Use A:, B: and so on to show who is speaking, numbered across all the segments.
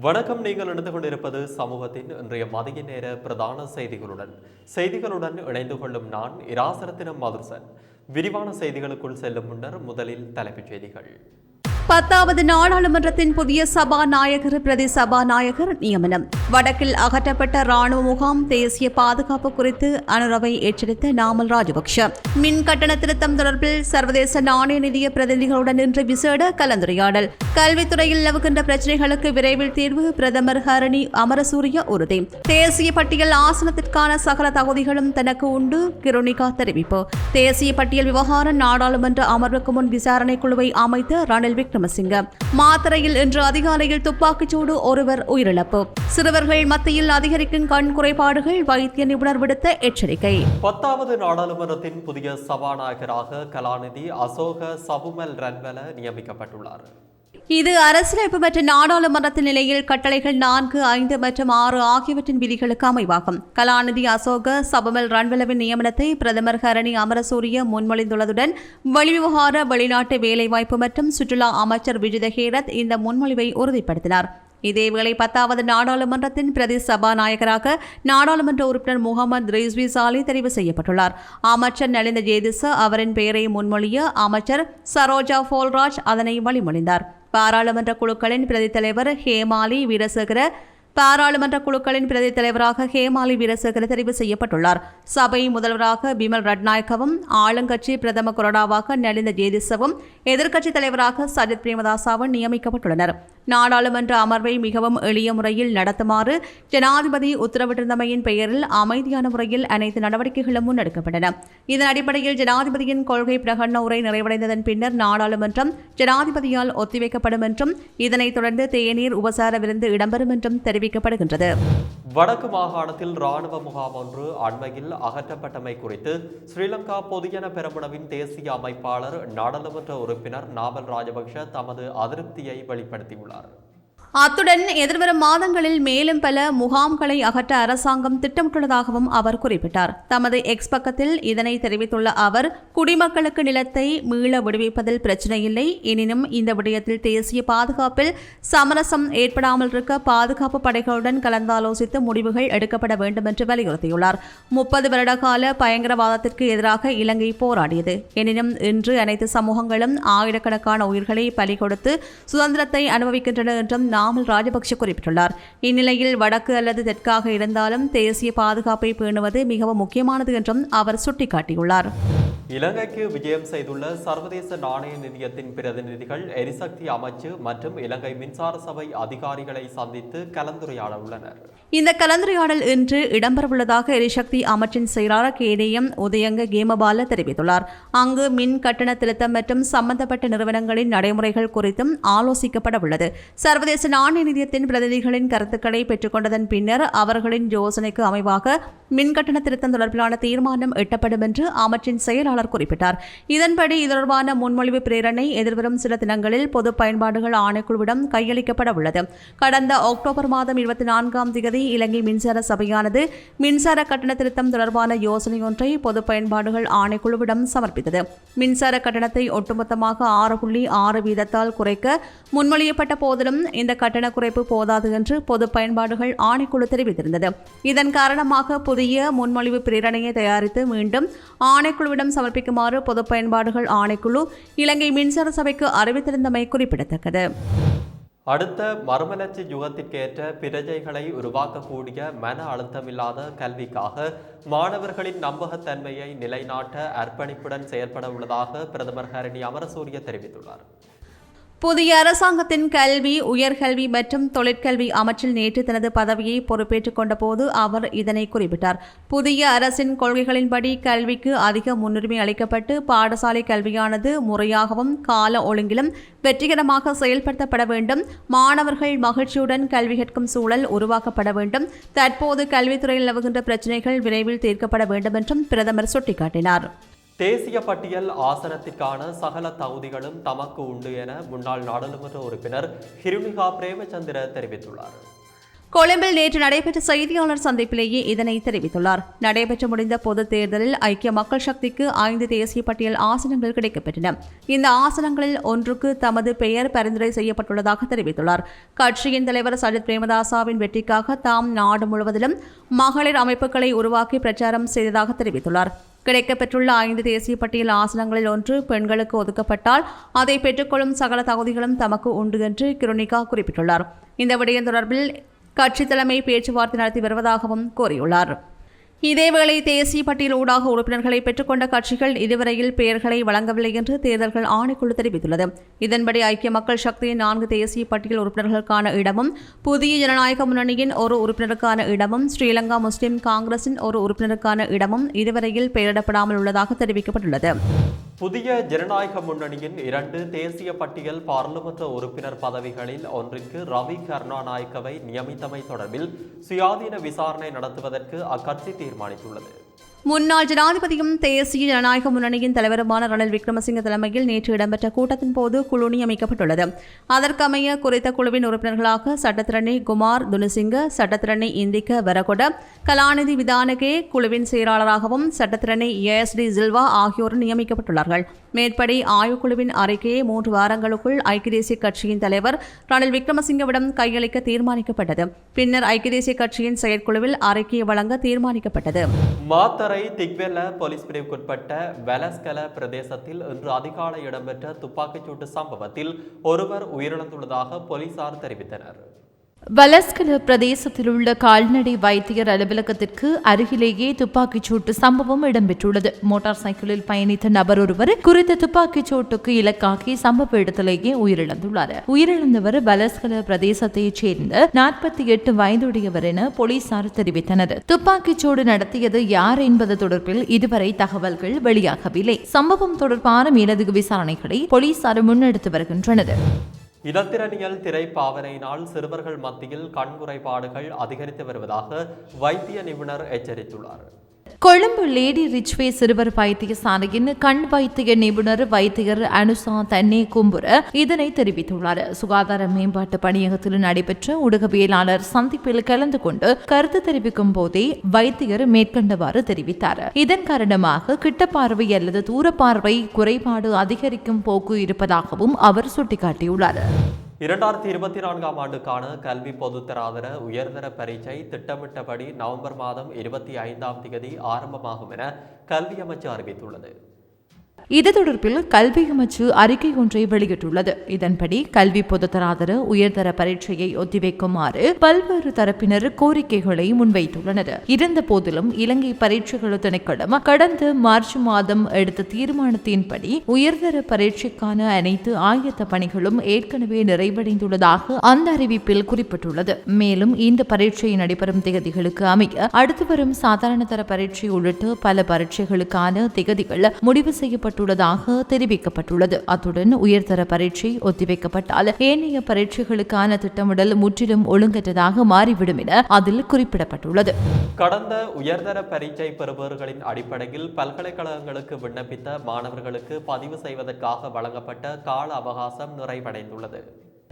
A: வணக்கம். நீங்கள் இணைந்து கொண்டிருப்பது சமூகத்தின் இன்றைய மதிய நேர பிரதான செய்திகளுடன். செய்திகளுடன் இணைந்து கொள்ளும் நான் இராசரத்தினம் மதுசன் விரிவான செய்திகளுக்குள் செல்லும் முன்னர் முதலில் தலைப்புச் செய்திகள்.
B: பத்தாவது நாடாளுமன்றத்தின் புதிய சபாநாயகர் பிரதி சபாநாயகர் நியமனம். வடக்கில் அகற்றப்பட்ட ராணுவ முகாம் தேசிய பாதுகாப்பு குறித்து அனுரவை எச்சரித்த நாமல் ராஜபக்ஷ. மின் கட்டண திருத்தம் தொடர்பில் சர்வதேச நாணய நிதிய பிரதிநிதிகளுடன் இன்று விசேட கலந்துரையாடல். கல்வித்துறையில் நிலவுகின்ற பிரச்சினைகளுக்கு விரைவில் தீர்வு பிரதமர் ஹரணி அமரசூரிய உறுதி. தேசிய பட்டியல் ஆசனத்திற்கான சகல தகுதிகளும் தனக்கு உண்டு கிருணிகா தெரிவிப்பு. தேசிய பட்டியல் விவகாரம் நாடாளுமன்ற அமர்வுக்கு முன் விசாரணை குழுவை அமைத்த ரணில் விக்ரமசிங்க. மாத்தறையில் இன்று அதிகாலையில் துப்பாக்கிச்சூடு ஒருவர் உயிரிழப்பு. சிறுவர்கள் மத்தியில் அதிகரிக்கும் கண் குறைபாடுகள் வைத்திய நிபுணர் விடுத்த எச்சரிக்கை.
A: பத்தாவது நாடாளுமன்றத்தின் புதிய சபாநாயகராக கலாநிதி அசோக சபுமல் ரன்வல நியமிக்கப்பட்டுள்ளார்.
B: இது அரசியலமைப்பு மற்றும் நாடாளுமன்றத்தின் நிலையில் கட்டளைகள் நான்கு ஐந்து மற்றும் ஆறு ஆகியவற்றின் விதிகளுக்கு அமைவாகும். கலாநிதி அசோக சபமல் ரன்வலவின் நியமனத்தை பிரதமர் ஹரணி அமரசூரிய முன்மொழிந்துள்ளதுடன் வெளிவிவகார வெளிநாட்டு வேலைவாய்ப்பு மற்றும் சுற்றுலா அமைச்சர் விஜித ஹேரத் இந்த முன்மொழிவை உறுதிப்படுத்தினார். இதேவேளை பத்தாவது நாடாளுமன்றத்தின் பிரதி சபாநாயகராக நாடாளுமன்ற உறுப்பினர் முகமது ரிஸ்வி சாலி தெரிவு செய்யப்பட்டுள்ளார். அமைச்சர் நலிந்த ஜேதிச அவரின் பெயரை முன்மொழிய அமைச்சர் சரோஜா போல்ராஜ் அதனை வழிமொழிந்தார். பாராளுமன்ற குழுக்களின் பிரதி தலைவர் ஹேமாலி வீரசேகர பாராளுமன்ற குழுக்களின் பிரதி தலைவராக ஹேமாலி வீரசேகர தெரிவு செய்யப்பட்டுள்ளார். சபை முதல்வராக பிமல் ரட்நாயக்கவும் ஆளுங்கட்சி பிரதம கொறடாவாக நலிந்த ஜேதிசவும் எதிர்க்கட்சித் தலைவராக சஜித் பிரேமதாசாவும் நியமிக்கப்பட்டுள்ளனர். நாடாளுமன்ற அமர்வை மிகவும் எளிய முறையில் நடத்துமாறு ஜனாதிபதி உத்தரவிட்டிருந்தமையின் பெயரில் அமைதியான முறையில் அனைத்து நடவடிக்கைகளும் முன்னெடுக்கப்பட்டன. இதன் அடிப்படையில் ஜனாதிபதியின் கொள்கை பிரகடன உரை நிறைவடைந்ததன் பின்னர் நாடாளுமன்றம் ஜனாதிபதியால் ஒத்திவைக்கப்படும் என்றும் இதனைத் தொடர்ந்து தேநீர் உபசார விருந்து இடம்பெறும் என்றும் தெரிவிக்கப்படுகின்றது.
A: வடக்கு மாகாணத்தில் ராணுவ முகாம் ஒன்று அண்மையில் அகற்றப்பட்டமை குறித்து ஸ்ரீலங்கா பொதுஜன பெரமுனவின் தேசிய அமைப்பாளர் நாடாளுமன்ற உறுப்பினர் நாமல் ராஜபக்ஷ தமது அதிருப்தியை வெளிப்படுத்தியுள்ளார்.
B: வரலாறு அத்துடன் எதிர்வரும் மாதங்களில் மேலும் பல முகாம்களை அகற்ற அரசாங்கம் திட்டமிட்டுள்ளதாகவும் அவர் குறிப்பிட்டார். தமது எக்ஸ் பக்கத்தில் இதனை தெரிவித்துள்ள அவர் குடிமக்களுக்கு நிலத்தை மீள விடுவிப்பதில் பிரச்சனையில்லை எனினும் இந்த விடயத்தில் தேசிய பாதுகாப்பில் சமரசம் ஏற்படாமல் இருக்க பாதுகாப்பு படைகளுடன் கலந்தாலோசித்து முடிவுகள் எடுக்கப்பட வேண்டும் என்று வலியுறுத்தியுள்ளார். முப்பது வருட கால பயங்கரவாதத்திற்கு எதிராக இலங்கை போராடியது. எனினும் இன்று அனைத்து சமூகங்களும் ஆயிரக்கணக்கான உயிர்களை பலி கொடுத்து சுதந்திரத்தை அனுபவிக்கின்றன என்றும் நாமல் ராஜபக்ஷ குறிப்பிட்டுள்ளார். இந்நிலையில் வடக்கு அல்லது தெற்காக இருந்தாலும் தேசிய பாதுகாப்பை பேணுவது மிகவும் முக்கியமானது என்றும் அவர் சுட்டிக்காட்டியுள்ளார்.
A: இலங்கைக்கு விஜயம் செய்துள்ள சர்வதேச நாணய நிதியத்தின் பிரதிநிதிகள் எரிசக்தி அமைச்சு மற்றும் இலங்கை மின்சார சபை அதிகாரிகளை சந்தித்து கலந்துரையாட உள்ளனர்
B: இந்த கலந்துரையாடல் இன்று இடம்பெறவுள்ளதாக எரிசக்தி அமைச்சின் செயலாளர் கேடிஎம் உதயங்க கேமபால தெரிவித்துள்ளார். அங்கு மின் கட்டண திருத்தம் மற்றும் சம்பந்தப்பட்ட நிறுவனங்களின் நடைமுறைகள் குறித்தும் ஆலோசிக்கப்பட உள்ளது சர்வதேச நாணய நிதியத்தின் பிரதிநிதிகளின் கருத்துக்களை பெற்றுக்கொண்டதன் பின்னர் அவர்களின் யோசனைக்கு அமைவாக மின்கட்டண திருத்தம் தொடர்பிலான தீர்மானம் எட்டப்படும் என்று அமைச்சின் செயலாளர் குறிப்பிட்டார். இதன்படி இது தொடர்பான முன்மொழிவு பிரேரணை எதிர்வரும் சில தினங்களில் பொது பயன்பாடுகள் ஆணைக்குழுவிடம் கையளிக்கப்பட உள்ளது. கடந்த அக்டோபர் மாதம் இருபத்தி நான்காம் தேதி இலங்கை மின்சார சபையானது மின்சார கட்டண திருத்தம் தொடர்பான யோசனை ஒன்றை பொது பயன்பாடுகள் ஆணைக்குழுவிடம் சமர்ப்பித்தது. மின்சார கட்டணத்தை ஒட்டுமொத்தமாக ஆறு புள்ளி ஆறு வீதத்தால் குறைக்க முன்மொழியப்பட்ட போதிலும் இந்த கட்டண குறைப்பு போதாது என்று பொது பயன்பாடுகள் ஆணைக்குழு தெரிவித்திருந்தது. இதன் காரணமாக புதிய முன்மொழிவு பிரேரணையை தயாரித்து மீண்டும் ஆணைக்குழுவிடம் சமர்ப்பிக்குமாறு பொது பயன்பாடுகள் ஆணைக்குழு இலங்கை மின்சார சபைக்கு அறிவித்திருந்தமை குறிப்பிடத்தக்கது.
A: அடுத்த மறுமலர்ச்சி யுகத்திற்கேற்ற பிரஜைகளை உருவாக்கக்கூடிய மன அழுத்தமில்லாத கல்விக்காக மாணவர்களின் நம்பகத்தன்மையை நிலைநாட்ட அர்ப்பணிப்புடன் செயற்பட உள்ளதாக பிரதமர் ஹரணி அமரசூரிய தெரிவித்துள்ளார்.
B: புதிய அரசாங்கத்தின் கல்வி உயர்கல்வி மற்றும் தொழிற்கல்வி அமைச்சில் நேற்று தனது பதவியை பொறுப்பேற்றுக் கொண்டபோது அவர் இதனை குறிப்பிட்டார். புதிய அரசின் கொள்கைகளின்படி கல்விக்கு அதிக முன்னுரிமை அளிக்கப்பட்டு பாடசாலை கல்வியானது முறையாகவும் கால ஒழுங்கிலும் வெற்றிகரமாக செயல்படுத்தப்பட வேண்டும். மாணவர்கள் மகிழ்ச்சியுடன் கல்வி கற்கும் சூழல் உருவாக்கப்பட வேண்டும். தற்போது கல்வித்துறையில் நிலவுகின்ற பிரச்சினைகள் விரைவில் தீர்க்கப்பட வேண்டும் என்றும் பிரதமர் சுட்டிக்காட்டினார்.
A: தேசிய பட்டியல் ஆசனத்திற்கான சகல தகுதிகளும் தமக்கு உண்டு என முன்னாள் நாடாளுமன்ற உறுப்பினர் ஹிருமிகா பிரேமச்சந்திர தெரிவித்துள்ளார்.
B: கொழும்பில் நேற்று நடைபெற்ற செய்தியாளர் சந்திப்பிலேயே இதனை தெரிவித்துள்ளார். நடைபெற்று முடிந்த பொது தேர்தலில் ஐக்கிய மக்கள் சக்திக்கு ஐந்து தேசிய பட்டியல் ஆசனங்கள் கிடைக்கப்பெற்றன. இந்த ஆசனங்களில் ஒன்றுக்கு தமது பெயர் பரிந்துரை செய்யப்பட்டுள்ளதாக தெரிவித்துள்ளார். கட்சியின் தலைவர் சஜித் பிரேமதாசாவின் வெற்றிக்காக தாம் நாடு முழுவதிலும் மகளிர் அமைப்புகளை உருவாக்கி பிரச்சாரம் செய்ததாக தெரிவித்துள்ளார். கிடைக்கப்பெற்றுள்ள ஐந்து தேசிய பட்டியல் ஆசனங்களில் ஒன்று பெண்களுக்கு ஒதுக்கப்பட்டால் அதை பெற்றுக்கொள்ளும் சகல தகுதிகளும் தமக்கு உண்டு என்று கிருணிகா குறிப்பிட்டுள்ளார். இந்த விடயம் தொடர்பில் கட்சி தலைமை பேச்சுவார்த்தை நடத்தி வருவதாகவும் கூறியுள்ளார். இதேவேளை தேசிய பட்டியல் ஊடாக உறுப்பினர்களை பெற்றுக்கொண்ட கட்சிகள் இதுவரையில் பெயர்களை வழங்கவில்லை என்று தேர்தல்கள் ஆணைக்குழு தெரிவித்துள்ளது. இதன்படி ஐக்கிய மக்கள் சக்தியின் நான்கு தேசிய பட்டியல் உறுப்பினர்களுக்கான இடமும் புதிய ஜனநாயக முன்னணியின் ஒரு உறுப்பினருக்கான இடமும் ஸ்ரீலங்கா முஸ்லிம் காங்கிரசின் ஒரு உறுப்பினருக்கான இடமும் இதுவரையில் பெயரிடப்படாமல் உள்ளதாக தெரிவிக்கப்பட்டுள்ளது.
A: புதிய ஜனநாயக முன்னணியின் இரண்டு தேசிய பட்டியல் பாராளுமன்ற உறுப்பினர் பதவிகளில் ஒன்றிற்கு ரவி கருணாநாயக்கவை நியமித்தமை தொடர்பில் சுயாதீன விசாரணை நடத்துவதற்கு அக்கட்சி தீர்மானித்துள்ளது.
B: முன்னாள் ஜனாதிபதியும் தேசிய ஜனநாயக முன்னணியின் தலைவருமான ரணில் விக்ரமசிங்க தலைமையில் நேற்று இடம்பெற்ற கூட்டத்தின் போது குழு நியமிக்கப்பட்டுள்ளது. அதற்கமைய குறித்த குழுவின் உறுப்பினர்களாக சட்டத்திரணி குமார் துனுசிங்க சட்டத்திரணி இந்திக்க வரகொட கலாநிதி விதானகே குழுவின் செயலாளராகவும் சட்டத்திரணி எஸ் டி சில்வா ஆகியோர் நியமிக்கப்பட்டுள்ளார்கள். மேற்படி ஆய்வுக்குழுவின் அறிக்கையை மூன்று வாரங்களுக்குள் ஐக்கிய தேசிய கட்சியின் தலைவர் ரணில் விக்ரமசிங்கவிடம் கையளிக்க தீர்மானிக்கப்பட்டது. பின்னர் ஐக்கிய தேசிய கட்சியின் செயற்குழுவில் அறிக்கையை வழங்க தீர்மானிக்கப்பட்டது.
A: மதுரை திக்வெல்ல போலீஸ் பிரிவுக்குட்பட்ட வெலஸ்கல பிரதேசத்தில் இன்று அதிகாலை இடம்பெற்ற துப்பாக்கிச்சூட்டு சம்பவத்தில் ஒருவர் உயிரிழந்துள்ளதாக போலீசார் தெரிவித்தனர்.
C: வலஸ்கல பிரதேசத்தில் உள்ள கால்நடை வைத்தியர் அலுவலகத்திற்கு அருகிலேயே துப்பாக்கிச் சூட்டு சம்பவம் இடம்பெற்றுள்ளது. மோட்டார் சைக்கிளில் பயணித்த நபர் ஒருவர் குறித்த துப்பாக்கிச் சூட்டுக்கு இலக்காகி சம்பவ இடத்திலேயே உயிரிழந்துள்ளார். உயிரிழந்தவர் வலஸ்கல பிரதேசத்தைச் சேர்ந்த நாற்பத்தி எட்டு வயதுடையவர் என போலீசார் தெரிவித்தனர். துப்பாக்கிச் சூடு நடத்தியது யார் என்பது தொடர்பில் இதுவரை தகவல்கள் வெளியாகவில்லை. சம்பவம் தொடர்பான மேலதிக விசாரணைகளை போலீசார் முன்னெடுத்து வருகின்றனர்.
A: இனத்திரனியல் திரைப்பாவனையினால் சிறுவர்கள் மத்தியில் கண் குறைபாடுகள் அதிகரித்து வருவதாக வைத்திய நிபுணர் எச்சரித்துள்ளார்.
C: கொழும்பு லேடி ரிச்வே சிறுவர் வைத்தியசாலையின் கண் வைத்திய நிபுணர் வைத்தியர் அனுசா தன்னே கும்புர இதனை தெரிவித்துள்ளார். சுகாதார மேம்பாட்டு பணியகத்தில் நடைபெற்ற ஊடகவியலாளர் சந்திப்பில் கலந்து கொண்டு கருத்து தெரிவிக்கும் போதே வைத்தியர் மேற்கண்டவாறு தெரிவித்தார். இதன் காரணமாக கிட்ட பார்வை அல்லது தூர பார்வை குறைபாடு அதிகரிக்கும் போக்கு இருப்பதாகவும் அவர் சுட்டிக்காட்டியுள்ளார்.
A: இரண்டாயிரத்தி இருபத்தி நான்காம் ஆண்டுக்கான கல்வி பொதுத்தராதர உயர்தர பரீட்சை திட்டமிட்டபடி நவம்பர் மாதம் இருபத்தி ஐந்தாம் தேதி ஆரம்பமாகும் என கல்வி அமைச்சு அறிவித்துள்ளது.
C: இது தொடர்பில் கல்வி அமைச்சு அறிக்கை ஒன்றை வெளியிட்டுள்ளது. இதன்படி கல்வி பொதுத்தராதர உயர்தர பரீட்சையை ஒத்திவைக்குமாறு பல்வேறு தரப்பினர் கோரிக்கைகளை முன்வைத்துள்ளனர். இருந்த போதிலும் இலங்கை பரீட்சைகள் திணைக்களம் கடந்த மார்ச் மாதம் எடுத்த தீர்மானத்தின்படி உயர்தர பரீட்சைக்கான அனைத்து ஆயத்த பணிகளும் ஏற்கனவே நிறைவடைந்துள்ளதாக அந்த அறிவிப்பில் குறிப்பிட்டுள்ளது. மேலும் இந்த பரீட்சை நடைபெறும் திகதிகளுக்கு அமைய அடுத்து வரும் சாதாரண தர பரீட்சை உள்ளிட்ட பல பரீட்சைகளுக்கான திகதிகள் முடிவு செய்யப்பட்டுள்ளதாக தெரிவிக்கப்பட்டுள்ளது. அத்துடன் உயர்தர பரீட்சை ஒத்திவைக்கப்பட்டால் ஏனைய பரீட்சைகளுக்கான திட்டமிடல் முற்றிலும் ஒழுங்கற்றதாக மாறிவிடும் என அதில் குறிப்பிடப்பட்டுள்ளது.
A: கடந்த உயர்தர பரீட்சை பெறுபவர்களின் அடிப்படையில் பல்கலைக்கழகங்களுக்கு விண்ணப்பித்த மாணவர்களுக்கு பதிவு செய்வதற்காக வழங்கப்பட்ட கால அவகாசம் நிறைவடைந்துள்ளது.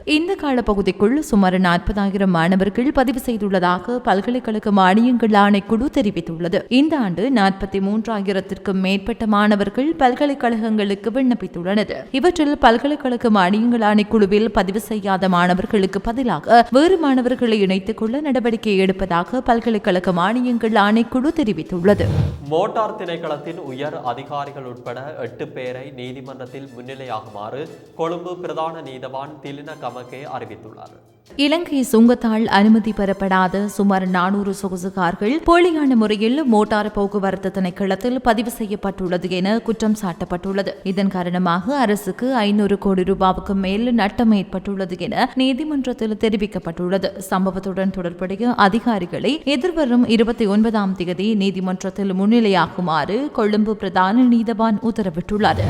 C: இந்த காலப்பகுதிக்குள் சுமார் நாற்பதாயிரம் மாணவர்கள் பதிவு செய்துள்ளதாக பல்கலைக்கழக மானியங்கள் ஆணைக்குழு தெரிவித்துள்ளது. இந்த ஆண்டு நாற்பத்தி மூன்றாயிரத்திற்கும் மேற்பட்ட மாணவர்கள் பல்கலைக்கழகங்களுக்கு விண்ணப்பித்துள்ளனர். இவற்றில் பல்கலைக்கழக மானியங்கள் ஆணைக்குழுவில் பதிவு செய்யாத மாணவர்களுக்கு பதிலாக வேறு மாணவர்களை இணைத்துக் கொள்ள நடவடிக்கை எடுப்பதாக பல்கலைக்கழக மானியங்கள் ஆணைக்குழு தெரிவித்துள்ளது.
A: மோட்டார் திணைக்களத்தின் உயர் அதிகாரிகள் உட்பட எட்டு பேரை நீதிமன்றத்தில் முன்னிலையாகுமாறு கொழும்பு பிரதான நீதவான் திலின தமக்கே அறிவித்துள்ளார்
C: இலங்கை சுங்கத்தால் அனுமதி பெறப்படாத சுமார் நானூறு சொகுசு கார்கள் போலியான முறையில் மோட்டார் போக்குவரத்து திணைக்களத்தில் பதிவு செய்யப்பட்டுள்ளது என குற்றம் சாட்டப்பட்டுள்ளது. இதன் காரணமாக அரசுக்கு ஐநூறு கோடி ரூபாவுக்கு மேல் நட்டம் ஏற்பட்டுள்ளது என நீதிமன்றத்தில் தெரிவிக்கப்பட்டுள்ளது. சம்பவத்துடன் தொடர்புடைய அதிகாரிகளை எதிர்வரும் இருபத்தி ஒன்பதாம் தேதி நீதிமன்றத்தில் முன்னிலையாகுமாறு கொழும்பு பிரதான நீதவான் உத்தரவிட்டுள்ளார்.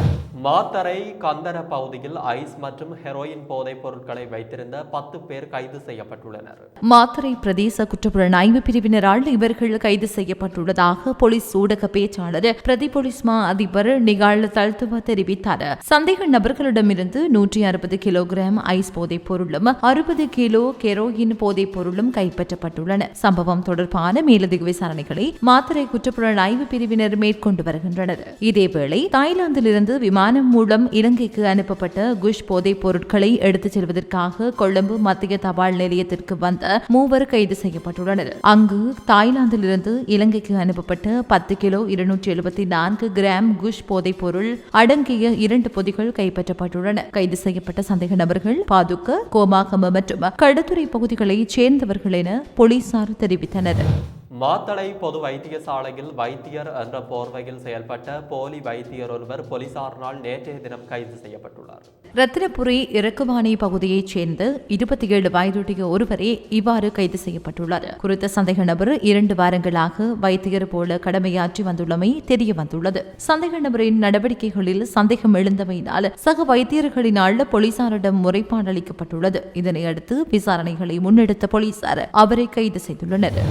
A: மாத்தரை கந்தர பகுதியில் ஐஸ் மற்றும் ஹெரோயின் போதைப் பொருட்களை வைத்திருந்த பத்து பேர் பேர் கைது செய்யப்பட்டுள்ளனர்.
C: மாத்தறை பிரதேச குற்றப்புலனாய்வு பிரிவினரால் இவர்கள் கைது செய்யப்பட்டுள்ளதாக போலீஸ் ஊடக பேச்சாளர் பிரதி போலீஸ் மா அதிபர் நிகால் தல்துவ தெரிவித்தார். சந்தேக நபர்களிடமிருந்து நூற்றி அறுபது கிலோகிராம் ஐஸ் போதைப் பொருளும் அறுபது கிலோ கெரோயின் போதைப் பொருளும் கைப்பற்றப்பட்டுள்ளன. சம்பவம் தொடர்பான மேலதிக விசாரணைகளை மாத்தறை குற்றப்புலனாய்வு பிரிவினர் மேற்கொண்டு வருகின்றனர். இதேவேளை தாய்லாந்திலிருந்து விமானம் மூலம் இலங்கைக்கு அனுப்பப்பட்ட குஷ் போதைப் பொருட்களை எடுத்துச் செல்வதற்காக கொழும்பு மத்திய தபால் நிலையத்திற்கு வந்த மூவர் கைது செய்யப்பட்டுள்ளனர். அங்கு தாய்லாந்திலிருந்து இலங்கைக்கு அனுப்பப்பட்ட பத்து கிலோ இருநூற்றி எழுபத்தி நான்கு கிராம் குஷ் போதைப் பொருள் அடங்கிய இரண்டு பொதிகள் கைப்பற்றப்பட்டுள்ளன. கைது செய்யப்பட்ட சந்தேக நபர்கள் பாதுக்க கோமாகம மற்றும் கடுத்துறை பகுதிகளைச் சேர்ந்தவர்கள் என போலீசார் தெரிவித்தனர்.
A: மாத்தளை பொது வைத்தியசாலையில் வைத்தியர் என்ற போர்வையில் செயல்பட்ட போலி வைத்தியர் ஒருவர் போலீசாரினால் நேற்றைய தினம் கைது செய்யப்பட்டுள்ளார்.
C: ரத்தினபுரி இறக்குவானை பகுதியைச் சேர்ந்த இருபத்தி ஏழு வயதுடைய ஒருவரே இவ்வாறு கைது செய்யப்பட்டுள்ளார். குறித்த சந்தேக நபர் இரண்டு வாரங்களாக வைத்தியர் போல கடமையாற்றி வந்துள்ளமை தெரிய வந்துள்ளது சந்தேக நபரின் நடவடிக்கைகளில் சந்தேகம் எழுந்தமையினால் சக வைத்தியர்களினால் போலீசாரிடம் முறைப்பாடு அளிக்கப்பட்டுள்ளது. இதனையடுத்து விசாரணைகளை முன்னெடுத்த போலீசார் அவரை கைது செய்துள்ளனர்.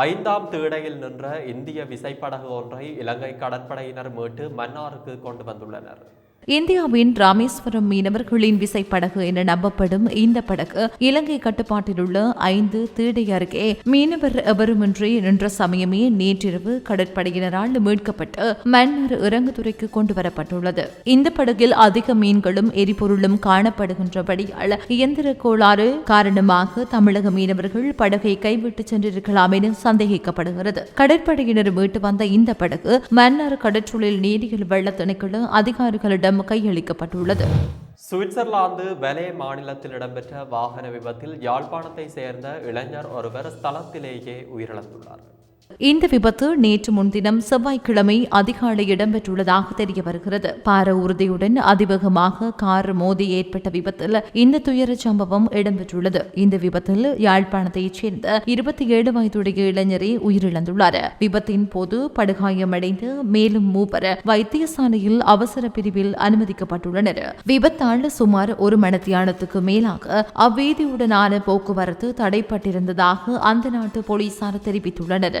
A: ஐந்தாம் தேடையில் நின்ற இந்திய விசைப்படகு ஒன்றை இலங்கை கடற்படையினர் மீட்டு மன்னாருக்கு கொண்டு வந்துள்ளனர்.
C: இந்தியாவின் ராமேஸ்வரம் மீனவர்களின் விசைப்படகு என நம்பப்படும் இந்த படகு இலங்கை கட்டுப்பாட்டில் உள்ள ஐந்து தீடை அருகே மீனவர் எவருமின்றி நின்ற சமயமே நேற்றிரவு கடற்படையினரால் மீட்கப்பட்டு மன்னர் இறங்குதுறைக்கு கொண்டு வரப்பட்டுள்ளது. இந்த படகில் அதிக மீன்களும் எரிபொருளும் காணப்படுகின்றபடியால் இயந்திர கோளாறு காரணமாக தமிழக மீனவர்கள் படகை கைவிட்டு சென்றிருக்கலாம் என சந்தேகிக்கப்படுகிறது. கடற்படையினர் மீட்டு வந்த இந்த படகு மன்னார் கடற்றொழில் நீரியல் வெள்ள திணைக்கள அதிகாரிகளிடம் கையளிக்கப்பட்டுள்ளது.
A: சுவிட்சர்லாந்து வெலே மாநிலத்தில் இடம்பெற்ற வாகன விபத்தில் யாழ்ப்பாணத்தை சேர்ந்த இளைஞர் ஒருவர் ஸ்தலத்திலேயே உயிரிழந்துள்ளார்.
C: இந்த விபத்து நேற்று முன்தினம் செவ்வாய்க்கிழமை அதிகாலை இடம்பெற்றுள்ளதாக தெரிய வருகிறது பார உறுதியுடன் அதிவேகமாக கார் மோதி ஏற்பட்ட விபத்தில் இந்த துயர சம்பவம் இடம்பெற்றுள்ளது. இந்த விபத்தில் யாழ்ப்பாணத்தைச் சேர்ந்த இருபத்தி ஏழு வயதுடைய இளைஞரே உயிரிழந்துள்ளார். விபத்தின் போது படுகாயமடைந்து மேலும் மூவர் வைத்தியசாலையில் அவசர பிரிவில் அனுமதிக்கப்பட்டுள்ளனர். விபத்தால் சுமார் ஒரு மணத்தியானத்துக்கு மேலாக அவ்வீதியுடனான போக்குவரத்து தடைப்பட்டிருந்ததாக அந்த நாட்டு போலீசார் தெரிவித்துள்ளனர்.